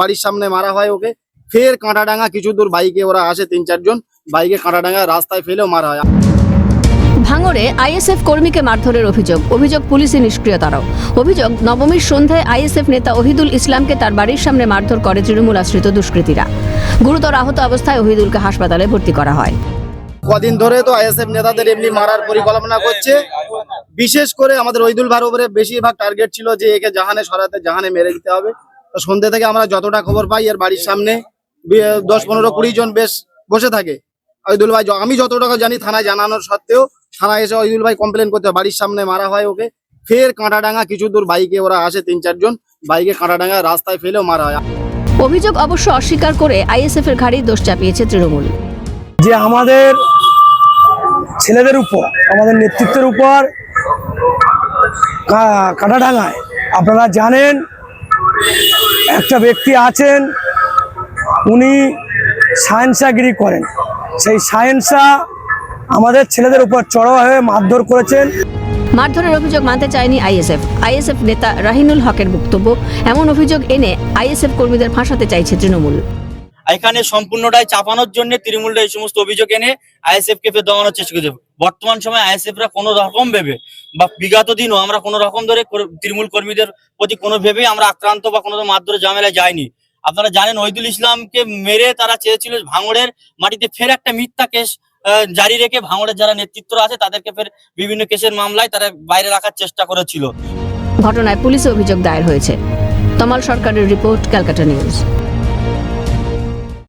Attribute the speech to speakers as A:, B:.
A: বাড়ির সামনে মারা হয় ওকে। ফের কাঁটাডাঙ্গা কিছু দূর বাইকে ওরা আসে তিন চারজন। বাইকে কাঁটাডাঙ্গা রাস্তায় ফেলেও মারা হয়।
B: ভাঙড়ে আইএসএফ কর্মীকে মারধরের অভিযোগ। অভিযোগ পুলিশি নিষ্ক্রিয়তারও অভিযোগ নবমীর সন্ধ্যায় আইএসএফ নেতা ওহিদুল ইসলামকে তার বাড়ির সামনে মারধর করে তৃণমূল আশ্রিত দুষ্কৃতীরা। গুরুতর আহত অবস্থায় ওহিদুলকে হাসপাতালে ভর্তি করা হয়।
A: কদিন ধরে তো আইএসএফ নেতাদের এমনি মারার পরিকল্পনা করছে। বিশেষ করে আমাদের ওইদুল ভার উপরে বেশিরভাগ টার্গেট ছিল যে একে জাহানে সরাতে জাহানে মেরে দিতে হবে। সন্ধ্যে থেকে আমরা যতটা খবর পাই এর বাড়ির সামনে দশ পনেরো কুড়ি জন বেশ বসে থাকে। ওইদুল ভাই আমি যতটা জানি থানায় জানানোর সত্ত্বেও থানায় এসে ওইদুল ভাই কমপ্লেন করতে বাড়ির সামনে মারা হয় ওকে। ফের কাঁটাডাঙ্গা কিছু দূর বাইকে ওরা আসে তিন চারজন বাইকে কাঁটাডাঙ্গা রাস্তায় ফেলেও মারা হয়।
B: অভিযোগ অবশ্য অস্বীকার করে আইএসএফ এর ঘাড়ি দোষ চাপিয়েছে তৃণমূল।
C: যে আমাদের ছেলেদের উপর আমাদের নেতৃত্বের উপর কা- কাটাডাঙ্গায় আপনারা জানেন একটা ব্যক্তি আছেন, উনি সায়েন্সাগিরি করেন। সেই সায়েন্সা আমাদের ছেলেদের উপর চড়াও হয়ে মারধর করেছেন।
B: মারধরের অভিযোগ মানতে চায়নি আইএসএফ। আইএসএফ নেতা রাহিনুল হকের বক্তব্য, এমন অভিযোগ এনে আইএসএফ কর্মীদের ফাঁসাতে চাইছে তৃণমূল।
D: এখানে সম্পূর্ণটাই চাপানোর জন্য তৃণমূলরা এই সমস্ত অভিযোগ এনে আইএসএফ কে দমানোর চেষ্টা করছে। বর্তমান সময় আইএসএফ রা কোনো রকম ভেবে বা বিগত দিনও আমরা কোনো রকম ধরে তৃণমূল কর্মীদের প্রতি কোনো ভেবে আমরা আক্রান্ত বা কোনো মারধরে ঝামেলায় যায়নি আপনারা জানেন ওহিদুল ইসলামকে মেরে তারা চেয়েছিল ভাঙড়ের মাটিতে ফের একটা মিথ্যা কেস জারি রেখে ভাঙড়ের যারা নেতৃত্ব আছে তাদেরকে ফের বিভিন্ন কেসের মামলায় তারা বাইরে রাখার চেষ্টা করেছিল।
B: ঘটনায় পুলিশে অভিযোগ দায়ের হয়েছে। তমাল সরকারের রিপোর্ট, ক্যালকাটা নিউজ।